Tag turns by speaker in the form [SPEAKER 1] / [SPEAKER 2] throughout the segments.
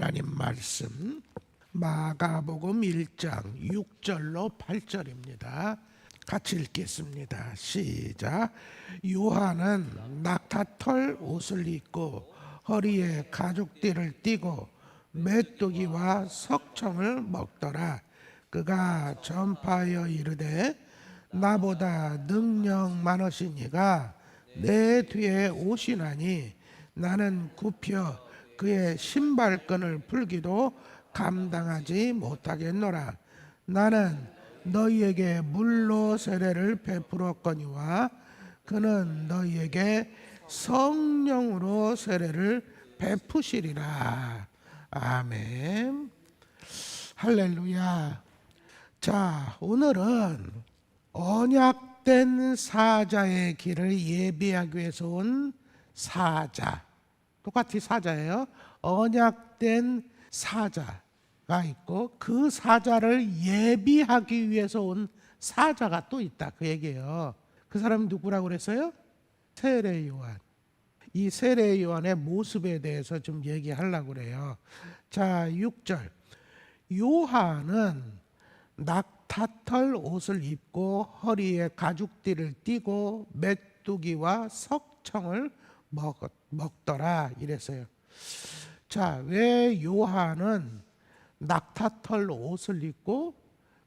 [SPEAKER 1] 하나님 말씀 마가복음 1장 6절로 8절입니다. 같이 읽겠습니다. 시작. 요한은 낙타털 옷을 입고 허리에 가죽띠를 띠고 메뚜기와 석청을 먹더라. 그가 전파하여 이르되 나보다 능력 많으시니가 내 뒤에 오시나니 나는 굽혀 그의 신발끈을 풀기도 감당하지 못하겠노라. 나는 너희에게 물로 세례를 베풀었거니와 그는 너희에게 성령으로 세례를 베푸시리라. 아멘. 할렐루야. 자, 오늘은 언약된 사자의 길을 예비하기 위해서 온 사자. 똑같이 사자예요. 언약된 사자가 있고 그 사자를 예비하기 위해서 온 사자가 또 있다. 그 얘기예요. 그 사람이 누구라고 그랬어요? 세례 요한. 이 세례 요한의 모습에 대해서 좀 얘기하려고 그래요. 자, 6절. 요한은 낙타털 옷을 입고 허리에 가죽띠를 띠고 메뚜기와 석청을 먹, 먹더라 이랬어요. 자, 왜 요한은 낙타털 옷을 입고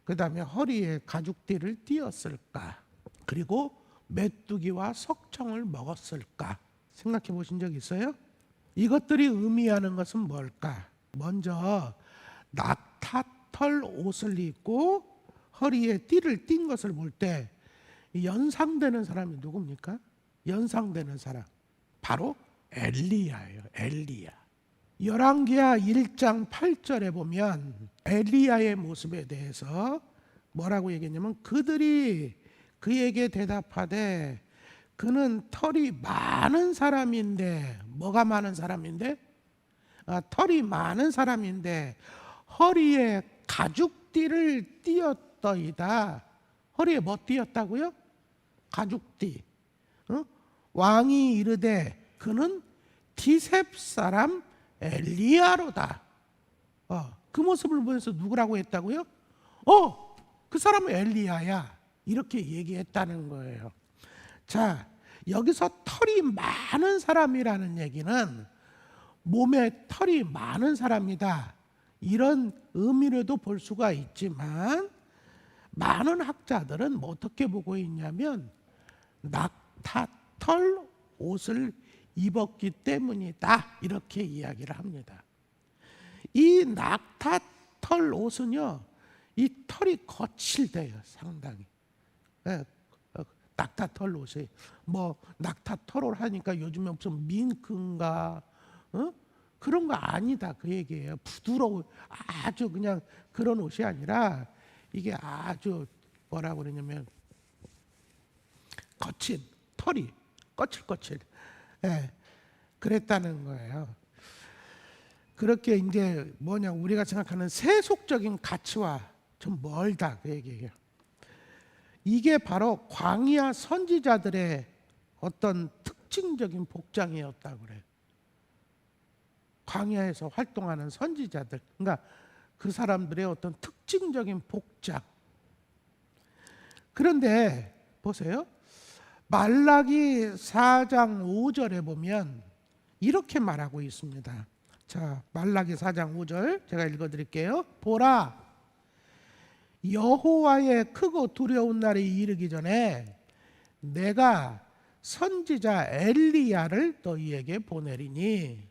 [SPEAKER 1] 그다음에 허리에 가죽띠를 띄었을까? 그리고 메뚜기와 석청을 먹었을까? 생각해 보신 적 있어요? 이것들이 의미하는 것은 뭘까? 먼저 낙타털 옷을 입고 허리에 띠를 띈 것을 볼 때 연상되는 사람이 누굽니까? 연상되는 사람 바로 엘리야예요. 엘리야. 열왕기하 1장 8절에 보면 엘리야의 모습에 대해서 뭐라고 얘기했냐면 그들이 그에게 대답하되 그는 털이 많은 사람인데 뭐가 많은 사람인데 아, 털이 많은 사람인데 허리에 가죽띠를 띄었더이다. 허리에 뭐 띄었다고요? 가죽띠. 어? 왕이 이르되 그는 디셉 사람 엘리야로다. 어, 그 모습을 보면서 누구라고 했다고요? 어, 그 사람은 엘리야야. 이렇게 얘기했다는 거예요. 자, 여기서 털이 많은 사람이라는 얘기는 몸에 털이 많은 사람이다. 이런 의미로도 볼 수가 있지만 많은 학자들은 뭐 어떻게 보고 있냐면 낙타 털 옷을 입었기 때문이다. 이렇게 이야기를 합니다. 이 낙타 털 옷은요, 이 털이 거칠대요, 상당히. 예, 어, 낙타 털 옷이 뭐 낙타 털을 하니까 요즘에 무슨 밍크인가 어? 그런 거 아니다 그 얘기예요. 부드러워 아주 그냥 그런 옷이 아니라 이게 아주 뭐라고 그러냐면 거친 털이 거칠거칠 예, 그랬다는 거예요. 그렇게 이제 뭐냐 우리가 생각하는 세속적인 가치와 좀 멀다 그 얘기예요. 이게 바로 광야 선지자들의 어떤 특징적인 복장이었다고 그래요. 광야에서 활동하는 선지자들, 그러니까 그 사람들의 어떤 특징적인 복장. 그런데 보세요. 말라기 4장 5절에 보면 이렇게 말하고 있습니다. 자, 말라기 4장 5절 제가 읽어 드릴게요. 보라 여호와의 크고 두려운 날이 이르기 전에 내가 선지자 엘리야를 너희에게 보내리니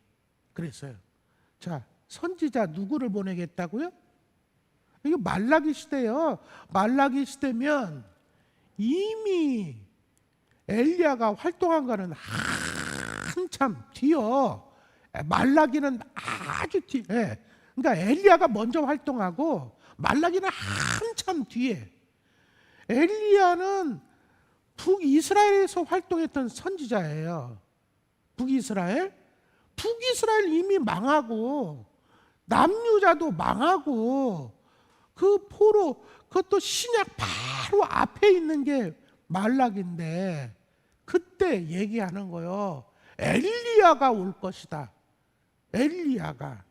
[SPEAKER 1] 그랬어요. 자, 선지자 누구를 보내겠다고요? 이게 말라기 시대요. 말라기 시대면 이미 엘리야가 활동한 거는 한참 뒤요. 말라기는 아주 뒤. 예. 그러니까 엘리야가 먼저 활동하고 말라기는 한참 뒤에. 엘리야는 북이스라엘에서 활동했던 선지자예요. 북이스라엘? 북이스라엘 이미 망하고 남유자도 망하고 그 포로 그것도 신약 바로 앞에 있는 게 말락인데 그때 얘기하는 거요. 엘리야가 올 것이다. 엘리야가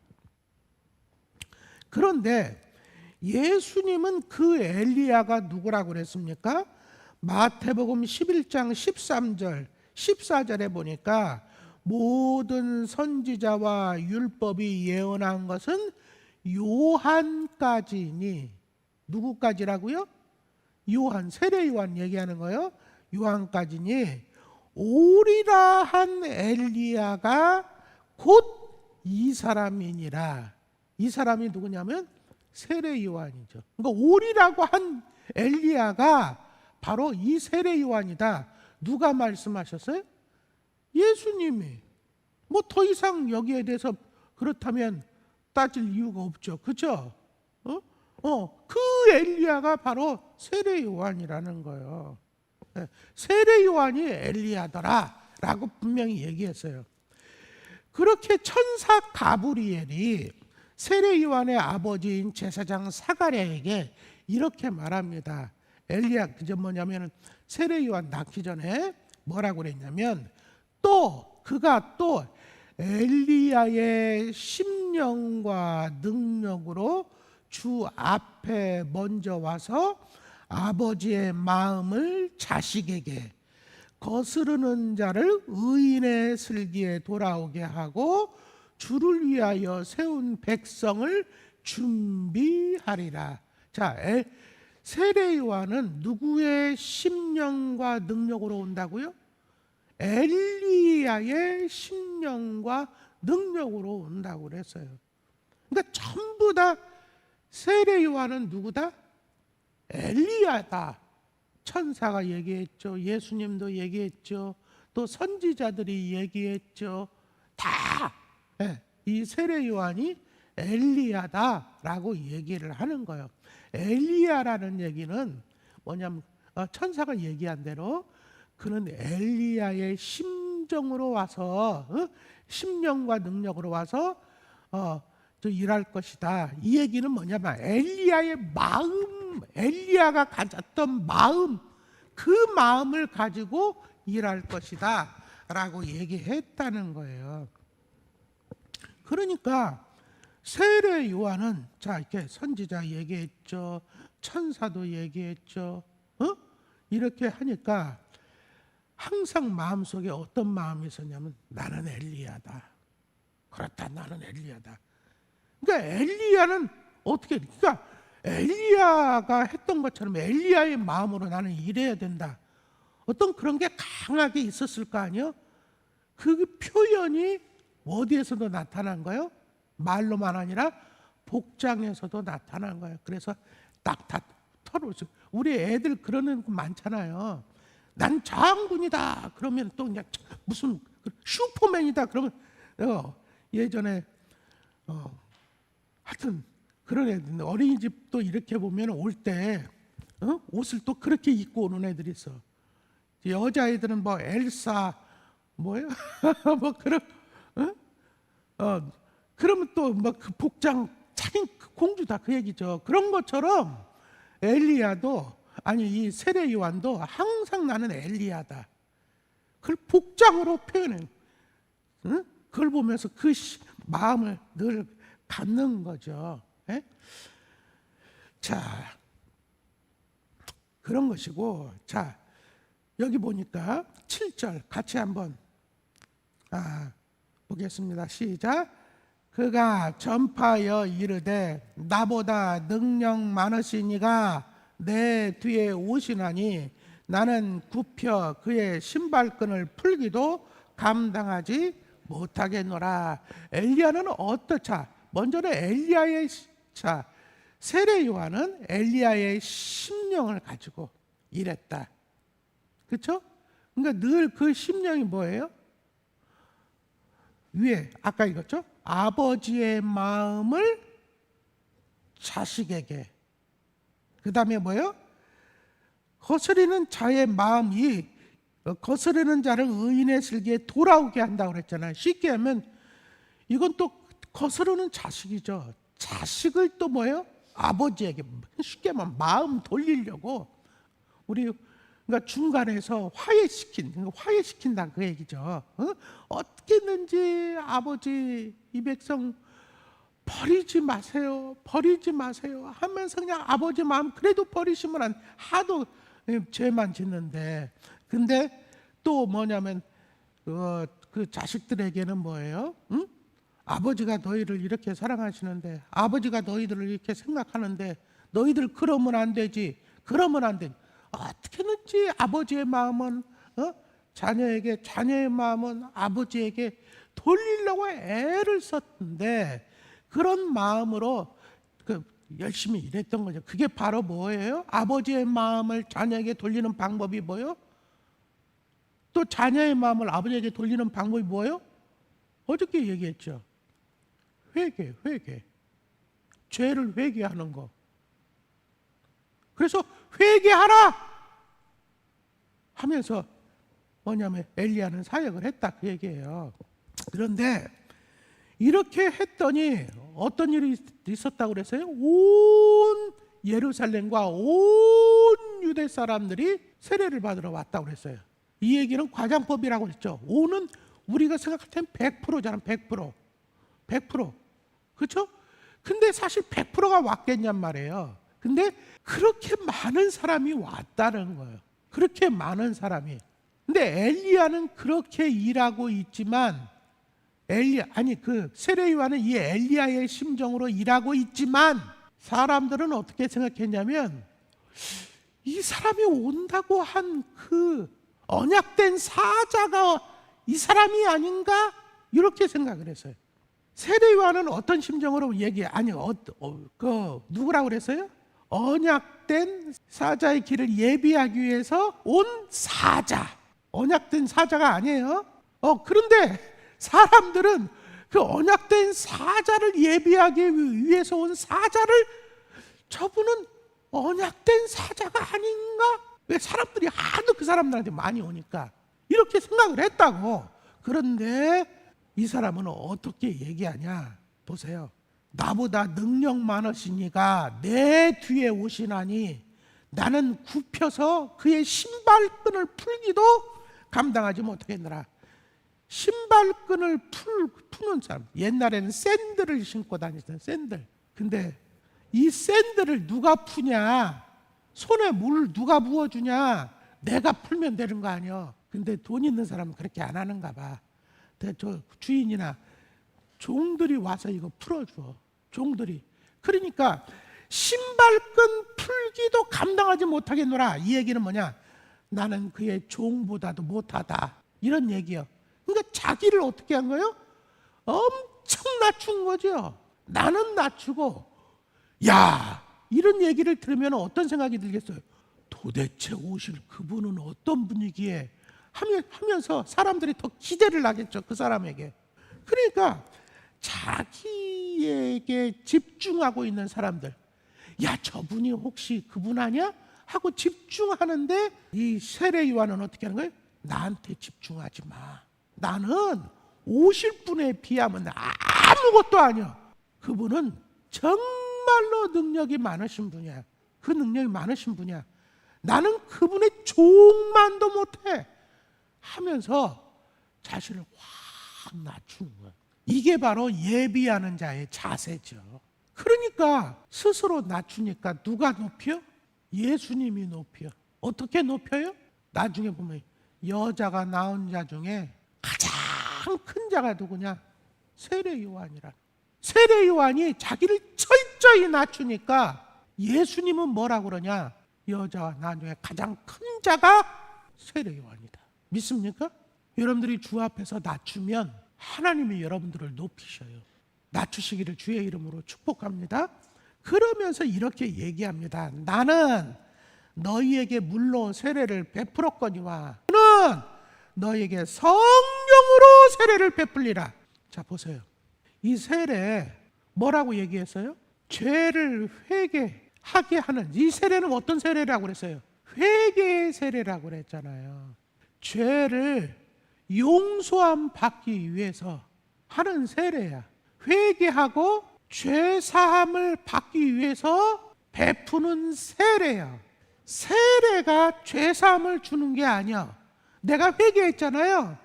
[SPEAKER 1] 그런데 예수님은 그 엘리야가 누구라고 그랬습니까? 마태복음 11장 13절, 14절에 보니까 모든 선지자와 율법이 예언한 것은 요한까지니 누구까지라고요? 요한 세례 요한 얘기하는 거요. 요한까지니 오리라 한 엘리야가 곧 이 사람이니라. 이 사람이 누구냐면 세례 요한이죠. 그러니까 오리라고 한 엘리야가 바로 이 세례 요한이다. 누가 말씀하셨어요? 예수님이. 뭐 더 이상 여기에 대해서 그렇다면 따질 이유가 없죠. 그죠? 어? 어, 그 엘리야가 바로 세례 요한이라는 거예요. 예, 세례 요한이 엘리야더라라고 분명히 얘기했어요. 그렇게 천사 가브리엘이 세례 요한의 아버지인 제사장 사가랴에게 이렇게 말합니다. 엘리야 그저 뭐냐면 세례 요한 낳기 전에 뭐라고 그랬냐면 또 그가 또 엘리야의 심령과 능력으로 주 앞에 먼저 와서 아버지의 마음을 자식에게 거스르는 자를 의인의 슬기에 돌아오게 하고 주를 위하여 세운 백성을 준비하리라. 자, 에- 세례 요한은 누구의 심령과 능력으로 온다고요? 엘리야의 심령과 능력으로 온다고 그랬어요. 그러니까 전부 다 세례 요한은 누구다? 엘리야다. 천사가 얘기했죠. 예수님도 얘기했죠. 또 선지자들이 얘기했죠. 다 이 세례 요한이 엘리야다라고 얘기를 하는 거예요. 엘리야라는 얘기는 뭐냐면 어, 천사가 얘기한 대로 그는 엘리야의 심정으로 와서 어? 심령과 능력으로 와서 어, 저 일할 것이다. 이 얘기는 뭐냐면 엘리야의 마음, 엘리야가 가졌던 마음, 그 마음을 가지고 일할 것이다 라고 얘기했다는 거예요. 그러니까 세례 요한은 자 이렇게 선지자 얘기했죠, 천사도 얘기했죠, 어? 이렇게 하니까 항상 마음 속에 어떤 마음이 있었냐면 나는 엘리야다. 그렇다, 나는 엘리야다. 그러니까 엘리야는 어떻게 그러니까 엘리야가 했던 것처럼 엘리야의 마음으로 나는 일해야 된다. 어떤 그런 게 강하게 있었을 거 아니요? 그 표현이 어디에서도 나타난 거요? 말로만 아니라 복장에서도 나타난 거예요. 그래서 딱다 털어줘. 우리 애들 그러는 거 많잖아요. 난 장군이다. 그러면 또 그냥 무슨 슈퍼맨이다. 그러면 어, 예전에 어, 하여튼 그런 애들 어린이집도 이렇게 보면 올때 어? 옷을 또 그렇게 입고 오는 애들이 있어. 여자애들은 뭐 엘사 뭐요? 뭐 그런 어? 어 그러면 또뭐그 복장 자기 공주다 그 얘기죠. 그런 것처럼 엘리야도 아니 이 세례 요한도 항상 나는 엘리야다. 그걸 복장으로 표현해. 응? 그걸 보면서 그 시- 마음을 늘 갖는 거죠. 예? 자, 그런 것이고, 자, 여기 보니까 7절 같이 한번 아, 보겠습니다. 시작. 그가 전파하여 이르되 나보다 능력 많으시니가 내 뒤에 오시나니 나는 굽혀 그의 신발끈을 풀기도 감당하지 못하겠노라. 엘리야는 어떠차? 먼저는 엘리야의 시- 자 세례 요한은 엘리야의 심령을 가지고 일했다. 그렇죠? 그러니까 늘 그 심령이 뭐예요? 위에 아까 읽었죠? 아버지의 마음을 자식에게. 그 다음에 뭐예요? 거스리는 자의 마음이 어, 거스르는 자를 의인의 슬기에 돌아오게 한다고 그랬잖아요. 쉽게 하면 이건 또 거스르는 자식이죠. 자식을 또 뭐예요? 아버지에게 쉽게 하면 마음 돌리려고 우리 그러니까 중간에서 화해시킨 그러니까 화해시킨다 그 얘기죠. 어? 어떻게든지 아버지 이 백성 버리지 마세요. 버리지 마세요. 하면서 그냥 아버지 마음 그래도 버리시면 안 하도 예, 죄만 짓는데 근데 또 뭐냐면 그, 그 자식들에게는 뭐예요? 응? 아버지가 너희를 이렇게 사랑하시는데 아버지가 너희들을 이렇게 생각하는데 너희들 그러면 안 되지. 그러면 안 돼. 어떻게든지 아버지의 마음은 어? 자녀에게 자녀의 마음은 아버지에게 돌리려고 애를 썼는데 그런 마음으로 그 열심히 일했던 거죠. 그게 바로 뭐예요? 아버지의 마음을 자녀에게 돌리는 방법이 뭐예요? 또 자녀의 마음을 아버지에게 돌리는 방법이 뭐예요? 어저께 얘기했죠. 회개, 회개. 죄를 회개하는 거. 그래서 회개하라 하면서 뭐냐면 엘리야는 사역을 했다 그 얘기예요. 그런데 이렇게 했더니 어떤 일이 있었다고 그랬어요? 온 예루살렘과 온 유대 사람들이 세례를 받으러 왔다고 그랬어요. 이 얘기는 과장법이라고 했죠. 오는 우리가 생각할 땐 100%잖아, 100%. 100%. 그렇죠? 근데 사실 100%가 왔겠냔 말이에요. 근데 그렇게 많은 사람이 왔다는 거예요. 그렇게 많은 사람이. 근데 엘리야는 그렇게 일하고 있지만 엘리 아니 그 세례요한은 이 엘리야의 심정으로 일하고 있지만 사람들은 어떻게 생각했냐면 이 사람이 온다고 한 그 언약된 사자가 이 사람이 아닌가 이렇게 생각을 했어요. 세례요한은 어떤 심정으로 얘기 아니 어, 어, 그 누구라고 그랬어요? 언약된 사자의 길을 예비하기 위해서 온 사자. 언약된 사자가 아니에요. 어 그런데 사람들은 그 언약된 사자를 예비하기 위해서 온 사자를 저분은 언약된 사자가 아닌가? 왜 사람들이 하도 그 사람들한테 많이 오니까 이렇게 생각을 했다고. 그런데 이 사람은 어떻게 얘기하냐? 보세요. 나보다 능력 많으시니까 내 뒤에 오시나니 나는 굽혀서 그의 신발끈을 풀기도 감당하지 못하겠느라. 신발끈을 풀, 푸는 사람. 옛날에는 샌들을 신고 다니던 샌들. 근데 이 샌들을 누가 푸냐? 손에 물 누가 부어주냐? 내가 풀면 되는 거 아니야. 근데 돈 있는 사람은 그렇게 안 하는가 봐. 저 주인이나 종들이 와서 이거 풀어줘. 종들이. 그러니까 신발끈 풀기도 감당하지 못하겠노라. 이 얘기는 뭐냐? 나는 그의 종보다도 못하다. 이런 얘기요. 그러니까 자기를 어떻게 한 거예요? 엄청 낮춘 거죠. 나는 낮추고, 야, 이런 얘기를 들으면 어떤 생각이 들겠어요? 도대체 오실 그분은 어떤 분이기에 하면서 사람들이 더 기대를 하겠죠. 그 사람에게. 그러니까 자기에게 집중하고 있는 사람들. 야, 저분이 혹시 그분 아니야? 하고 집중하는데 이 세례 요한은 어떻게 하는 거예요? 나한테 집중하지 마. 나는 오실 분에 비하면 아무것도 아니야. 그분은 정말로 능력이 많으신 분이야. 그 능력이 많으신 분이야. 나는 그분의 종만도 못해. 하면서 자신을 확 낮추는 거야. 이게 바로 예비하는 자의 자세죠. 그러니까 스스로 낮추니까 누가 높여? 예수님이 높여. 어떻게 높여요? 나중에 보면 여자가 낳은 자 중에 가장 큰 자가 누구냐? 세례 요한이라. 세례 요한이 자기를 철저히 낮추니까 예수님은 뭐라 그러냐? 여자와 나중에 가장 큰 자가 세례 요한이다. 믿습니까? 여러분들이 주 앞에서 낮추면 하나님이 여러분들을 높이셔요. 낮추시기를 주의 이름으로 축복합니다. 그러면서 이렇게 얘기합니다. 나는 너희에게 물로 세례를 베풀었거니와 너는 너에게 성령으로 세례를 베풀리라. 자 보세요. 이 세례 뭐라고 얘기했어요? 죄를 회개하게 하는 이 세례는 어떤 세례라고 그랬어요? 회개의 세례라고 그랬잖아요. 죄를 용서함 받기 위해서 하는 세례야. 회개하고 죄 사함을 받기 위해서 베푸는 세례야. 세례가 죄 사함을 주는 게 아니야. 내가 회개했잖아요.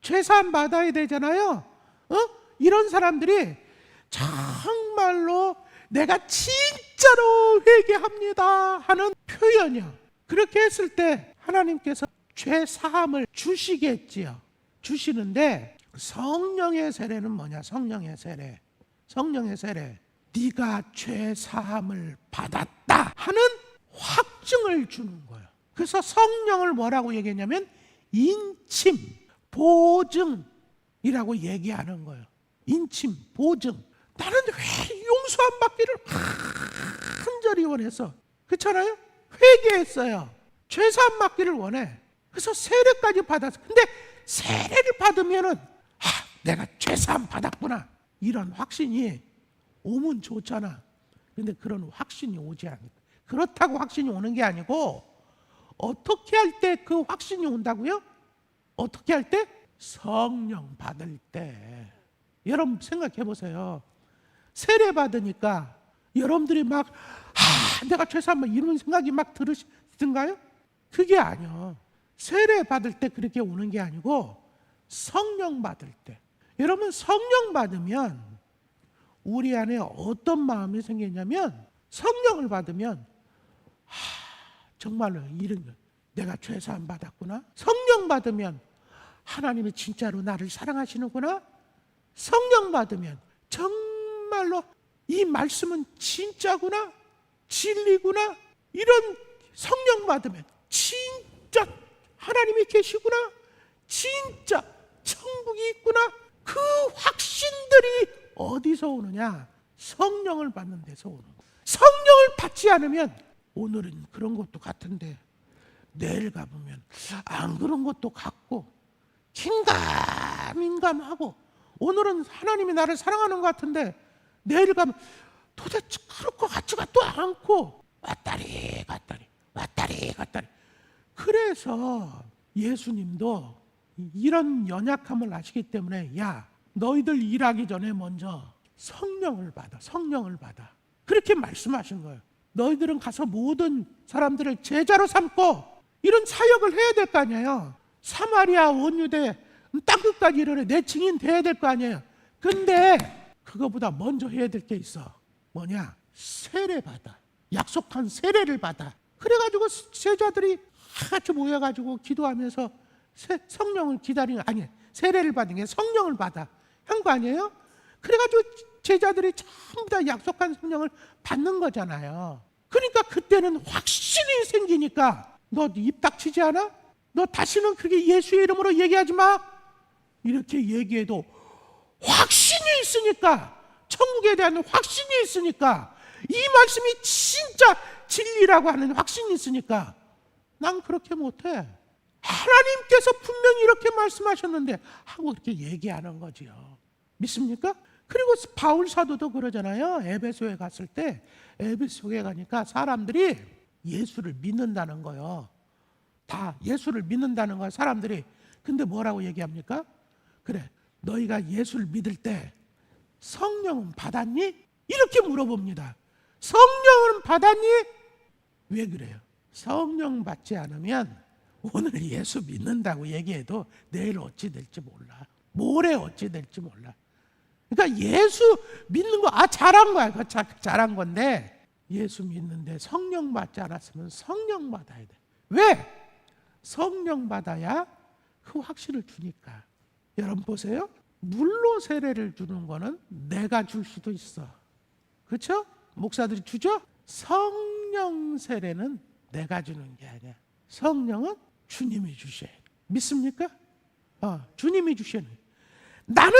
[SPEAKER 1] 죄 사함 받아야 되잖아요. 어? 이런 사람들이 정말로 내가 진짜로 회개합니다 하는 표현이요. 그렇게 했을 때 하나님께서 죄 사함을 주시겠지요. 주시는데 성령의 세례는 뭐냐? 성령의 세례. 성령의 세례. 네가 죄 사함을 받았다 하는 확증을 주는 거예요. 그래서 성령을 뭐라고 얘기했냐면 인침, 보증이라고 얘기하는 거예요. 인침, 보증. 나는 왜 용서함 받기를 간절히 원해서 그렇잖아요? 회개했어요. 죄사함 받기를 원해. 그래서 세례까지 받았어. 근데 세례를 받으면은 아, 내가 죄사함 받았구나. 이런 확신이 오면 좋잖아. 근데 그런 확신이 오지 않아. 그렇다고 확신이 오는 게 아니고 어떻게 할 때 그 확신이 온다고요? 어떻게 할 때? 성령 받을 때. 여러분 생각해 보세요. 세례 받으니까 여러분들이 막 아, 내가 막 이런 생각이 막 들으시던가요? 그게 아니요. 세례 받을 때 그렇게 오는 게 아니고 성령 받을 때. 여러분 성령 받으면 우리 안에 어떤 마음이 생기냐면 성령을 받으면 하, 정말로 이런 거 내가 죄사함 받았구나. 성령 받으면 하나님이 진짜로 나를 사랑하시는구나. 성령 받으면 정말로 이 말씀은 진짜구나. 진리구나. 이런 성령 받으면 진짜 하나님이 계시구나. 진짜 천국이 있구나. 그 확신들이 어디서 오느냐? 성령을 받는 데서 오는 거예요. 성령을 받지 않으면 오늘은 그런 것도 같은데 내일 가보면 안 그런 것도 같고 긴가민감하고 오늘은 하나님이 나를 사랑하는 것 같은데 내일 가면 도대체 그럴 것 같지가 또 않고 왔다리 갔다리 왔다리 갔다리 그래서 예수님도 이런 연약함을 아시기 때문에 야 너희들 일하기 전에 먼저 성령을 받아 성령을 받아. 그렇게 말씀하신 거예요. 너희들은 가서 모든 사람들을 제자로 삼고 이런 사역을 해야 될 거 아니에요. 사마리아 원유대 땅끝까지 이르러 내 증인 돼야 될 거 아니에요. 근데 그거보다 먼저 해야 될 게 있어. 뭐냐? 세례 받아. 약속한 세례를 받아. 그래가지고 제자들이 같이 모여가지고 기도하면서 세- 성령을 기다리는 아니 세례를 받은 게 성령을 받아 한 거 아니에요? 그래가지고 제자들이 전부 다 약속한 성령을 받는 거잖아요. 그러니까 그때는 확신이 생기니까 너 입 닥치지 않아? 너 다시는 그렇게 예수의 이름으로 얘기하지 마. 이렇게 얘기해도 확신이 있으니까 천국에 대한 확신이 있으니까 이 말씀이 진짜 진리라고 하는 확신이 있으니까 난 그렇게 못해. 하나님께서 분명히 이렇게 말씀하셨는데 하고 그렇게 얘기하는 거지요. 믿습니까? 그리고 바울 사도도 그러잖아요. 에베소에 갔을 때 에베소에 가니까 사람들이 예수를 믿는다는 거요. 다 예수를 믿는다는 거야 사람들이. 근데 뭐라고 얘기합니까? 그래 너희가 예수를 믿을 때 성령은 받았니? 이렇게 물어봅니다. 성령은 받았니? 왜 그래요? 성령 받지 않으면 오늘 예수 믿는다고 얘기해도 내일 어찌 될지 몰라. 모레 어찌 될지 몰라. 그러니까 예수 믿는 거, 아, 잘한 거야. 자- 잘한 건데, 예수 믿는데 성령 받지 않았으면 성령 받아야 돼. 왜? 성령 받아야 그 확신을 주니까. 여러분 보세요. 물로 세례를 주는 거는 내가 줄 수도 있어. 그렇죠? 목사들이 주죠? 성령 세례는 내가 주는 게 아니야. 성령은 주님이 주셔야 돼. 믿습니까? 어, 주님이 돼. 나는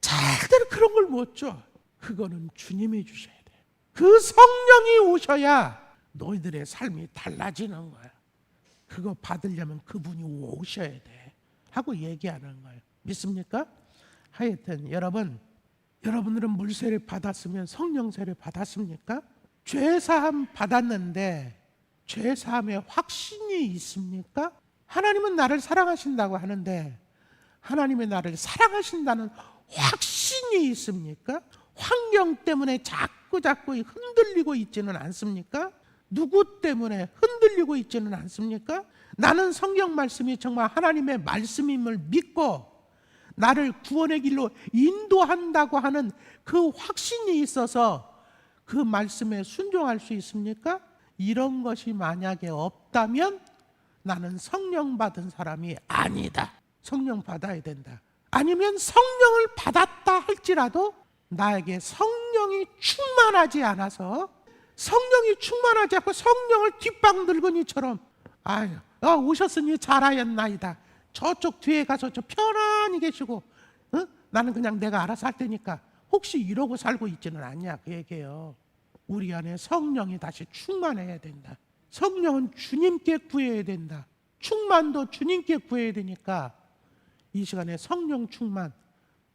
[SPEAKER 1] 절대로 그런 걸 못 줘. 그거는 주님이 주셔야 돼. 그 성령이 오셔야 너희들의 삶이 달라지는 거야. 그거 받으려면 그분이 오셔야 돼. 하고 얘기하는 거예요. 믿습니까? 하여튼 여러분, 여러분들은 물세를 받았으면 성령세를 받았습니까? 죄사함 받았는데 죄사함에 확신이 있습니까? 하나님은 나를 사랑하신다고 하는데 하나님의 나를 사랑하신다는 확신이 있습니까? 환경 때문에 자꾸 자꾸 흔들리고 있지는 않습니까? 누구 때문에 흔들리고 있지는 않습니까? 나는 성경 말씀이 정말 하나님의 말씀임을 믿고 나를 구원의 길로 인도한다고 하는 그 확신이 있어서 그 말씀에 순종할 수 있습니까? 이런 것이 만약에 없다면 나는 성령 받은 사람이 아니다. 성령 받아야 된다. 아니면 성령을 받았다 할지라도 나에게 성령이 충만하지 않아서 성령이 충만하지 않고 성령을 뒷방 늙은이처럼 아유 어, 오셨으니 잘하였나이다. 저쪽 뒤에 가서 저 편안히 계시고 어? 나는 그냥 내가 알아서 할 테니까 혹시 이러고 살고 있지는 않냐 그 얘기예요. 우리 안에 성령이 다시 충만해야 된다. 성령은 주님께 구해야 된다. 충만도 주님께 구해야 되니까 이 시간에 성령 충만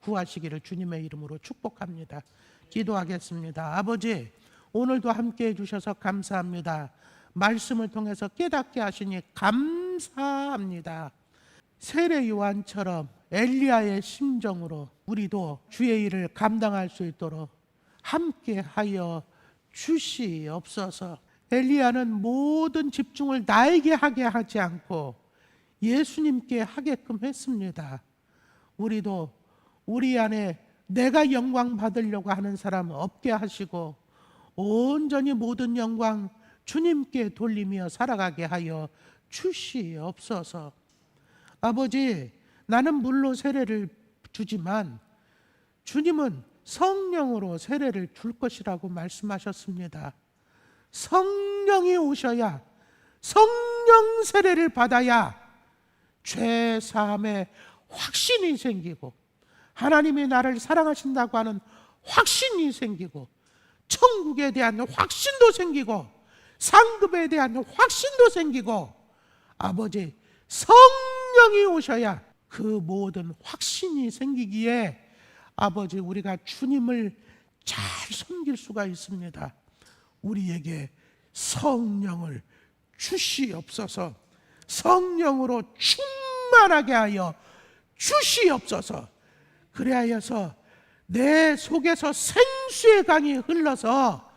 [SPEAKER 1] 구하시기를 주님의 이름으로 축복합니다. 기도하겠습니다. 아버지, 오늘도 함께 해주셔서 감사합니다. 말씀을 통해서 깨닫게 하시니 감사합니다. 세례 요한처럼 엘리야의 심정으로 우리도 주의 일을 감당할 수 있도록 함께 하여 주시옵소서. 엘리야는 모든 집중을 나에게 하게 하지 않고 예수님께 하게끔 했습니다. 우리도 우리 안에 내가 영광 받으려고 하는 사람 없게 하시고 온전히 모든 영광 주님께 돌리며 살아가게 하여 주시옵소서. 아버지, 나는 물로 세례를 주지만 주님은 성령으로 세례를 줄 것이라고 말씀하셨습니다. 성령이 오셔야 성령 세례를 받아야 죄 사함의 확신이 생기고 하나님이 나를 사랑하신다고 하는 확신이 생기고 천국에 대한 확신도 생기고 상급에 대한 확신도 생기고 아버지 성령이 오셔야 그 모든 확신이 생기기에 아버지 우리가 주님을 잘 섬길 수가 있습니다. 우리에게 성령을 주시옵소서. 성령으로 충만하게 하여 주시옵소서. 그래하여서 내 속에서 생수의 강이 흘러서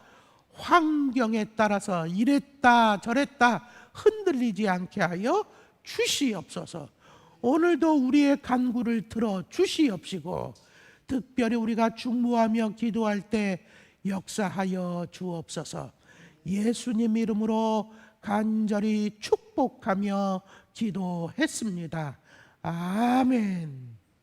[SPEAKER 1] 환경에 따라서 이랬다 저랬다 흔들리지 않게 하여 주시옵소서. 오늘도 우리의 간구를 들어 주시옵시고 특별히 우리가 중무하며 기도할 때 역사하여 주옵소서. 예수님 이름으로 간절히 축복하며 기도했습니다. 아멘.